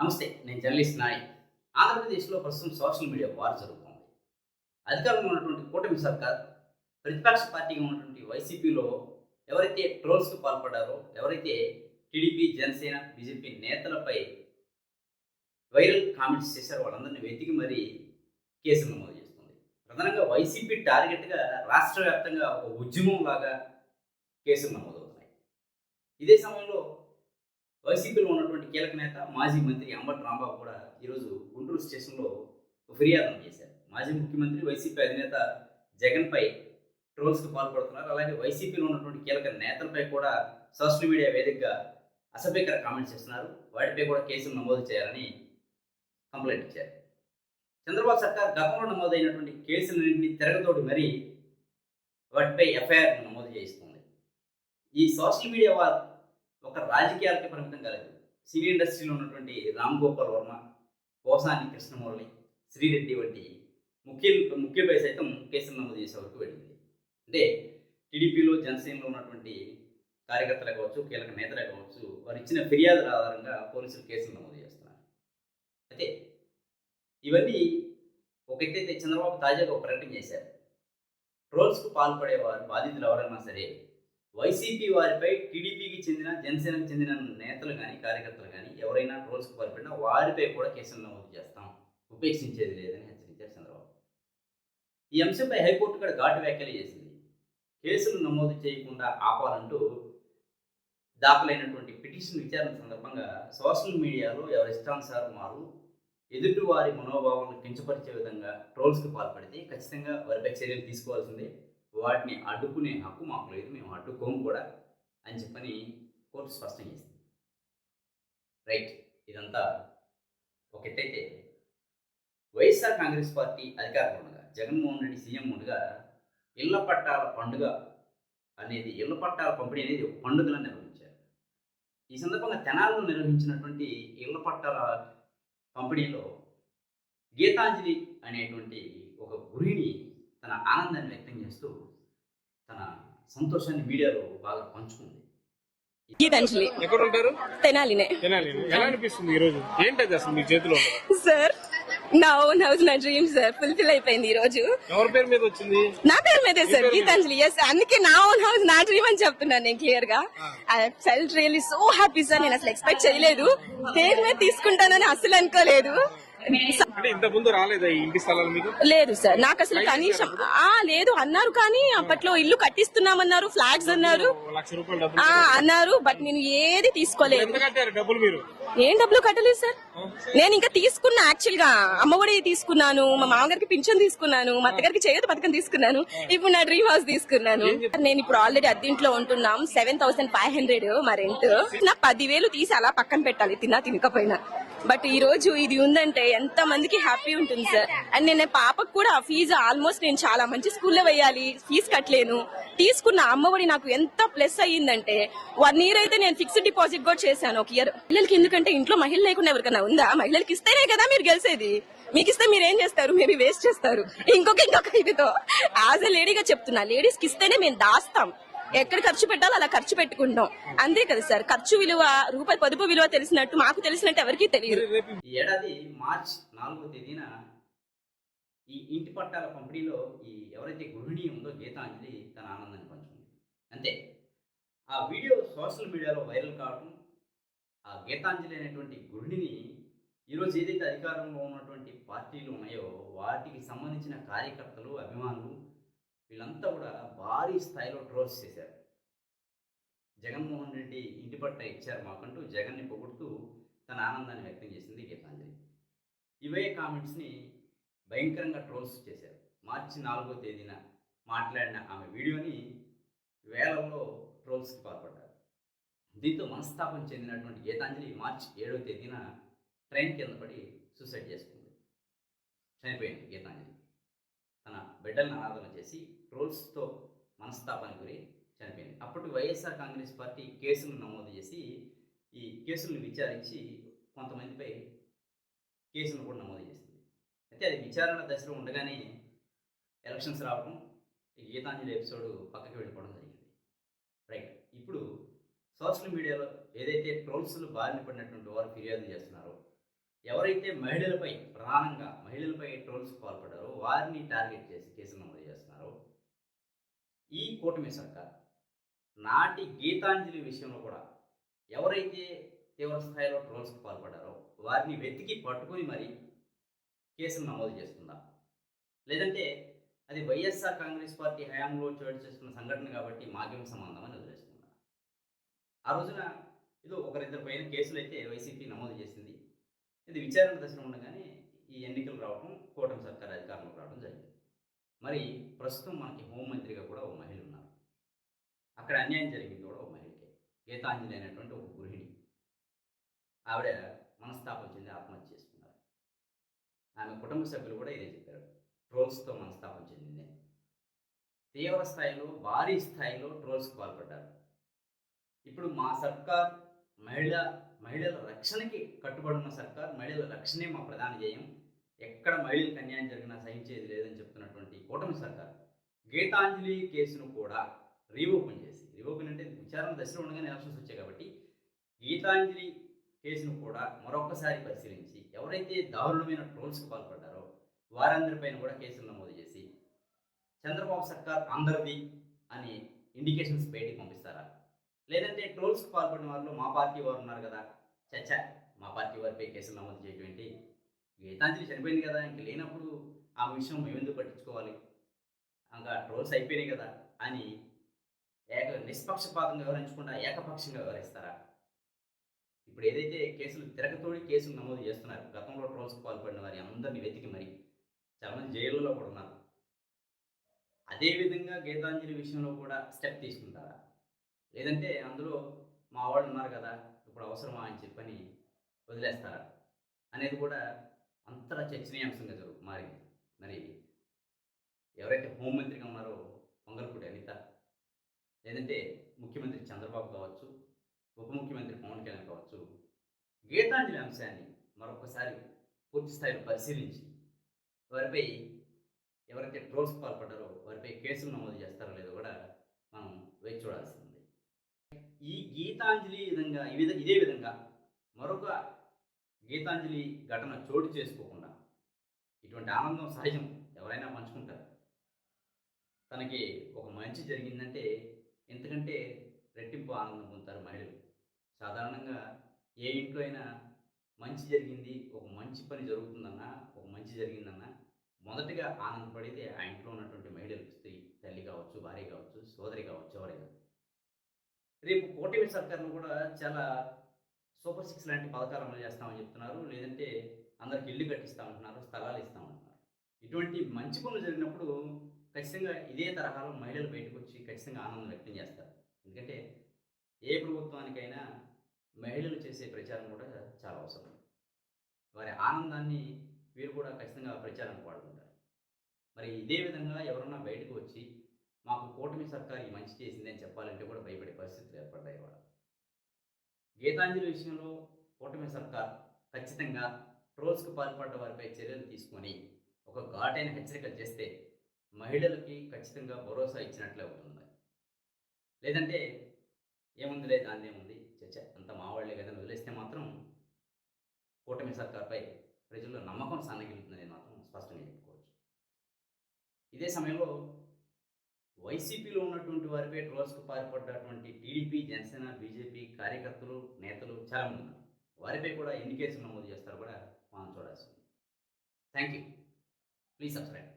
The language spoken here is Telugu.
నమస్తే నేను జర్నలిస్ట్ నాయ్ ఆంధ్రప్రదేశ్లో ప్రస్తుతం సోషల్ మీడియా వార్ జరుగుతోంది. అధికారంలో ఉన్నటువంటి కూటమి సర్కార్ ప్రతిపక్ష పార్టీగా ఉన్నటువంటి వైసీపీలో ఎవరైతే ట్రోల్స్కు పాల్పడ్డారో ఎవరైతే టీడీపీ జనసేన బీజేపీ నేతలపై వైరల్ కామెంట్స్ చేశారో వాళ్ళందరినీ వెతికి మరీ కేసులు నమోదు చేస్తుంది. ప్రధానంగా వైసీపీ టార్గెట్గా రాష్ట్ర వ్యాప్తంగా ఒక ఉద్యమం లాగా కేసులు నమోదవుతున్నాయి. ఇదే సమయంలో వైసీపీలో ఉన్నటువంటి కీలక నేత మాజీ మంత్రి అంబటి రాంబాబు కూడా ఈరోజు గుంటూరు స్టేషన్లో ఒక ఫిర్యాదు చేశారు. మాజీ ముఖ్యమంత్రి వైసీపీ అధినేత జగన్పై ట్రోల్స్కి పాల్పడుతున్నారు. అలాగే వైసీపీలో ఉన్నటువంటి కీలక నేతలపై కూడా సోషల్ మీడియా వేదికగా అసభ్యకర కామెంట్స్ చేస్తున్నారు. వాటిపై కూడా కేసులు నమోదు చేయాలని కంప్లైంట్ ఇచ్చారు. చంద్రబాబు సర్కార్ గతంలో నమోదైనటువంటి కేసులన్నింటినీ తిరగతోటి మరీ వాటిపై ఎఫ్ఐఆర్ నమోదు చేయిస్తుంది. ఈ సోషల్ మీడియా వారు ఒక రాజకీయాలకి పరిమితం కాలేదు. సినీ ఇండస్ట్రీలో ఉన్నటువంటి రామ్ గోపాల్ వర్మ కోసాని కృష్ణమురళి శ్రీరెడ్డి వంటి ముఖ్య ముఖ్యపై సైతం కేసులు నమోదు చేసే వరకు వెళ్ళింది. అంటే టీడీపీలో జనసేనలో ఉన్నటువంటి కార్యకర్తలు కావచ్చు కీలక నేతలే కావచ్చు వారు ఇచ్చిన ఫిర్యాదుల ఆధారంగా పోలీసులు కేసులు నమోదు చేస్తున్నారు. అయితే ఇవన్నీ ఒక ఎత్తైతే చంద్రబాబు తాజాగా ఒక ప్రకటన చేశారు. ట్రోల్స్కు పాల్పడేవారు బాధితులు ఎవరైనా సరే వైసీపీ వారిపై టీడీపీకి చెందిన జనసేనకు చెందిన నేతలు కానీ కార్యకర్తలు కానీ ఎవరైనా రూల్స్కి పాల్పడినా వారిపై కూడా కేసులు నమోదు చేస్తాం. ఉపేక్షించేది లేదని హెచ్చరించారు చంద్రబాబు. ఈ అంశంపై హైకోర్టు కూడా ఘాటు వ్యాఖ్యలు చేసింది. కేసులు నమోదు చేయకుండా ఆపాలంటూ దాఖలైనటువంటి పిటిషన్ విచారణ సందర్భంగా సోషల్ మీడియాలో ఎవరి ఇష్టానుసారం వారు ఎదుటి వారి మనోభావాలను కించపరిచే విధంగా ట్రోల్స్కి పాల్పడితే ఖచ్చితంగా వారిపై చర్యలు తీసుకోవాల్సిందే. వాటిని అడ్డుకునే హక్కు మాకు లేదు. మేము అడ్డుకోము కూడా అని చెప్పని కోర్టు స్పష్టం చేసింది. రైట్. ఇదంతా ఒక ఎత్తైతే వైఎస్ఆర్ కాంగ్రెస్ పార్టీ అధికారంలో ఉండగా జగన్మోహన్ రెడ్డి సీఎం ఉండగా ఇళ్ళ పట్టాల పండుగ అనేది ఇళ్ళ పట్టాల పంపిణీ అనేది ఒక పండుగలను నిర్వహించారు. ఈ సందర్భంగా తెనాలను నిర్వహించినటువంటి ఇళ్ళ పట్టాల పంపిణీలో గీతాంజలి అనేటువంటి ఒక గురిని తన ఆనందాన్ని వ్యక్తం చేస్తూ తన సంతోషాన్ని మీడియాలో బాగా పంచుకుంది. గీతాంజలి ఎక్కడ ఉంటారు తెనాలినే. తినాలి ఎలా అనిపిస్తుంది ఈ రోజు ఏంటది అసలు మీ చేతిలో? సార్ నా ఓన్ హౌస్ నా డ్రీమ్ సార్ ఫుల్ఫిల్ అయిపోయింది ఈ రోజు ఎవరి పేరు మీద వచ్చింది? నా పేరు మీదే సార్ గీతాంజలి ఎస్ అందుకే నా ఓన్ హౌస్ నా డ్రీమ్ అని చెప్తున్నాను నేను క్లియర్గా I felt really so happy sir నేను అసలు ఎక్స్పెక్ట్ చేయలేదు. పేరు మీద తీసుకుంటానని అసలు అనుకోలేదు. లేదు సార్. నాకు అసలు కనీసం ఆ లేదు. అన్నారు కానీ అప్పట్లో ఇల్లు కట్టిస్తున్నామన్నారు ఫ్లాగ్స్ అన్నారు. అన్నారు బట్ నేను ఏది తీసుకోలేదు. ఏం డబ్బులు కట్టలేదు సార్. నేను ఇంకా తీసుకున్నా యాక్చువల్గా. అమ్మఒడి తీసుకున్నాను మా మామగారికి పింఛన్ తీసుకున్నాను మా అత్తగారికి చేయత పథకం తీసుకున్నాను. ఇప్పుడు నా డ్రీమ్ హౌస్ తీసుకున్నాను. నేను ఇప్పుడు ఆల్రెడీ అద్దీంట్లో ఉంటున్నాం. సెవెన్ థౌసండ్ ఫైవ్ హండ్రెడ్ మా రెంట్ నా పదివేలు తీసి అలా పక్కన పెట్టాలి తిన్నా తినకపోయినా. బట్ ఈ రోజు ఇది ఉందంటే ఎంత మందికి హ్యాపీ ఉంటుంది సార్. అండ్ నేను పాపకు కూడా ఫీజు ఆల్మోస్ట్ నేను చాలా మంచి స్కూల్లో వేయాలి ఫీజు కట్టలేను. తీసుకున్న అమ్మఒడి నాకు ఎంత ప్లస్ అయ్యిందంటే వన్ ఇయర్ అయితే నేను ఫిక్స్డ్ డిపాజిట్ కూడా చేశాను. ఒక ఇయర్ పిల్లలకి ఎందుకంటే ఇంట్లో మహిళ లేకుండా ఎవరికైనా ఉందా? మహిళలకి ఇస్తేనే కదా మీరు గెలిసేది. మీకు ఇస్తే మీరు ఏం చేస్తారు? మేబీ వేస్ట్ చేస్తారు. ఇంకొక ఇంకొక ఇదితో. యాజ్ ఎ లేడీగా చెప్తున్నా లేడీస్కి ఇస్తేనే మేము దాస్తాం. ఎక్కడ ఖర్చు పెట్టాలో అలా ఖర్చు పెట్టుకుంటాం. అంతే కదా సార్. ఖర్చు విలువ రూపాయి పొదుపు విలువ తెలిసినట్టు మాకు తెలిసినట్టు ఎవరికీ తెలియదు. ఈ ఏడాది మార్చ్ నాలుగో తేదీన ఈ ఇంటి పట్టాల పంపిణీలో ఈ ఎవరైతే గృహిణి ఉందో గీతాంజలి తన ఆనందాన్ని పంచుకుంది. అంతే. ఆ వీడియో సోషల్ మీడియాలో వైరల్ కావడం ఆ గీతాంజలి అనేటువంటి గృహిణిని ఈరోజు ఏదైతే అధికారంలో ఉన్నటువంటి పార్టీలు ఉన్నాయో వాటికి సంబంధించిన కార్యకర్తలు అభిమానులు వీళ్ళంతా కూడా భారీ స్థాయిలో ట్రోల్స్ చేశారు. జగన్మోహన్ రెడ్డి ఇంటి పట్ట ఇచ్చారు మాకంటూ జగన్ని పొగుడుతూ తన ఆనందాన్ని వ్యక్తం చేసింది గీతాంజలి. ఇవే కామెంట్స్ని భయంకరంగా ట్రోల్స్ చేశారు. మార్చి నాలుగో తేదీన మాట్లాడిన ఆమె వీడియోని వేలంలో ట్రోల్స్కి పాల్పడ్డారు. దీంతో మనస్తాపం చెందినటువంటి గీతాంజలి మార్చి ఏడవ తేదీన ట్రైన్ కింద పడి సూసైడ్ చేసుకుంది. చనిపోయింది గీతాంజలి. బిడ్డలను ఆరాధన చేసి ట్రోల్స్తో మనస్తాపానికి గురి చనిపోయింది. అప్పటి వైఎస్ఆర్ కాంగ్రెస్ పార్టీ కేసులు నమోదు చేసి ఈ కేసులను విచారించి కొంతమందిపై కేసులు కూడా నమోదు చేసింది. అయితే అది విచారణ దశలో ఉండగానే ఎలక్షన్స్ రావడం ఈ గీతాంజలి ఎపిసోడ్ పక్కకి వెళ్ళిపోవడం జరిగింది. రైట్. ఇప్పుడు సోషల్ మీడియాలో ఏదైతే ట్రోల్స్లు బారిన పడినటువంటి వారు ఫిర్యాదు చేస్తున్నారో ఎవరైతే మహిళలపై ప్రధానంగా మహిళలపై ట్రోల్స్ పాల్పడ్డారో వారిని టార్గెట్ చేసి కేసులు నమోదు చేస్తున్నారో. ఈ కూటమి సర్కార్ నాటి గీతాంజలి విషయంలో కూడా ఎవరైతే తీవ్ర స్థాయిలో ట్రోల్స్కి పాల్పడ్డారో వారిని వెతికి పట్టుకుని మరి కేసులు నమోదు చేస్తుందా? లేదంటే అది వైఎస్ఆర్ కాంగ్రెస్ పార్టీ హయాంలో చోటు చేసుకున్న సంఘటన కాబట్టి మాకేం సంబంధం అని వదిలేస్తుందా ఆ రోజున ఇది ఒకరిద్దరి పైన కేసులు అయితే వైసీపీ నమోదు చేసింది. ఇది విచారణ దశలో ఉండగానే ఈ ఎన్నికలు రావడం కూటమి సర్కార్ అధికారంలోకి రావడం జరిగింది. మరి ప్రస్తుతం మనకి హోంమంత్రిగా కూడా ఓ మహిళ ఉన్నారు. అక్కడ అన్యాయం జరిగింది కూడా ఓ మహిళకే. గీతాంజలి అనేటువంటి ఒక గృహిణి. ఆవిడ మనస్తాపం చెంది ఆత్మహత్య చేసుకున్నారు. ఆమె కుటుంబ సభ్యులు కూడా ఇదే చెప్పారు. ట్రోల్స్తో మనస్తాపం చెందింది. తీవ్ర స్థాయిలో భారీ స్థాయిలో ట్రోల్స్కి పాల్పడ్డారు. ఇప్పుడు మా సర్కార్ మహిళ మహిళల రక్షణకి కట్టుబడి ఉన్న సర్కార్ మహిళల రక్షణే మా ప్రధాన ధ్యేయం. ఎక్కడ మహిళలకు అన్యాయం జరిగినా సహించేది లేదని చెప్తున్నటువంటి కూటమి సర్కార్ గీతాంజలి కేసును కూడా రీఓపెన్ చేసి రీఓపెన్ అంటే విచారణ దశలో ఉండగానే ఎలక్షన్స్ వచ్చాయి కాబట్టి గీతాంజలి కేసును కూడా మరొకసారి పరిశీలించి ఎవరైతే దారుణమైన ట్రోల్స్కి పాల్పడ్డారో వారందరిపైన కూడా కేసులు నమోదు చేసి చంద్రబాబు సర్కార్ అందరిది అని ఇండికేషన్స్ బయటికి పంపిస్తారా? లేదంటే ట్రోల్స్కి పాల్పడిన వారిలో మా పార్టీ వారు ఉన్నారు కదా. చచ్చా మా పార్టీ వారిపై కేసులు నమోదు చేయటువంటి గీతాంజలి చనిపోయింది కదా. ఇంక లేనప్పుడు ఆ విషయం మేమెందుకు పట్టించుకోవాలి? ఇంకా ట్రోల్స్ అయిపోయినాయి కదా అని ఏక నిష్పక్షపాతంగా వివరించకుండా ఏకపక్షంగా వివరిస్తారా ఇప్పుడు ఏదైతే కేసులు తిరగతోడి కేసులు నమోదు చేస్తున్నారు గతంలో ట్రోల్స్కి పాల్పడిన వారి అందరినీ వెతికి మరి చాలామంది జైలులో కూడా ఉన్నారు. అదేవిధంగా గీతాంజలి విషయంలో కూడా స్టెప్ తీసుకుంటారా? లేదంటే అందులో మా వాళ్ళు ఉన్నారు కదా ఇప్పుడు అవసరమా అని చెప్పని వదిలేస్తారా? అనేది కూడా అంతటా చర్చనీయాంశంగా జరుగు మారింది. మరి ఎవరైతే హోంమంత్రిగా ఉన్నారో పొంగల్పూడి అనిత లేదంటే ముఖ్యమంత్రి చంద్రబాబు కావచ్చు ఉప ముఖ్యమంత్రి పవన్ కళ్యాణ్ కావచ్చు గీతాంజలి అంశాన్ని మరొకసారి పూర్తి స్థాయిలో పరిశీలించి వారిపై ఎవరైతే ట్రోల్స్ పాల్పడ్డారో వారిపై కేసులు నమోదు చేస్తారో లేదో కూడా మనం వేచి చూడాల్సింది. ఈ గీతాంజలి విధంగా ఈ విధ ఇదే విధంగా మరొక గీతాంజలి ఘటన చోటు చేసుకోకుండా ఇటువంటి ఆనందం సహజం. ఎవరైనా పంచుకుంటారు? తనకి ఒక మంచి జరిగిందంటే ఎందుకంటే రెట్టింపు ఆనందం పొందుతారు మహిళలు. సాధారణంగా ఏ ఇంట్లో అయినా మంచి జరిగింది ఒక మంచి పని జరుగుతుందన్నా ఒక మంచి జరిగిందన్నా మొదటగా ఆనందపడేది ఆ ఇంట్లో ఉన్నటువంటి మహిళలు. స్త్రీ తల్లి కావచ్చు భార్య కావచ్చు సోదరి కావచ్చు ఎవరైనా. రేపు కూటమి సర్కారులు కూడా చాలా సూపర్ సిక్స్ లాంటి పథకాలు అమలు చేస్తామని చెప్తున్నారు. లేదంటే అందరికి ఇల్లు కట్టిస్తామంటున్నారు స్థలాలు ఇస్తామంటున్నారు ఇటువంటి మంచి పనులు జరిగినప్పుడు ఖచ్చితంగా ఇదే తరహాలో మహిళలు బయటకు వచ్చి ఖచ్చితంగా ఆనందం వ్యక్తం చేస్తారు. ఎందుకంటే ఏ ప్రభుత్వానికైనా మహిళలు చేసే ప్రచారం కూడా చాలా అవసరం. వారి ఆనందాన్ని వీరు కూడా ఖచ్చితంగా ప్రచారానికి వాడుకుంటారు మరి ఇదే విధంగా ఎవరన్నా బయటకు వచ్చి మాకు కూటమి సర్కార్ ఈ మంచి చేసిందని అని చెప్పాలంటే కూడా భయపడే పరిస్థితులు ఏర్పడ్డాయి వాళ్ళ గీతాంజలి విషయంలో కూటమి సర్కార్ ఖచ్చితంగా ట్రోల్స్కు పాల్పడ్డ వారిపై చర్యలు తీసుకొని ఒక ఘాటైన హెచ్చరికలు చేస్తే మహిళలకి ఖచ్చితంగా భరోసా ఇచ్చినట్లే అవుతుంది. లేదంటే ఏముంది లేదు దాని చర్చ అంత మావాళ్ళే కదా వదిలేస్తే మాత్రం కూటమి సర్కార్పై ప్రజల్లో నమ్మకం సన్నగిలుతుందని మాత్రం స్పష్టంగా చెప్పుకోవచ్చు. ఇదే సమయంలో వైసీపీలో ఉన్నటువంటి వారిపై ట్రోల్స్కు పాల్పడ్డటువంటి టీడీపీ జనసేన బీజేపీ కార్యకర్తలు నేతలు చాలామంది ఉన్నారు. వారిపై కూడా ఎన్ని కేసులు నమోదు చేస్తారో కూడా మనం చూడాల్సింది థ్యాంక్ యూ ప్లీజ్ సబ్స్క్రైబ్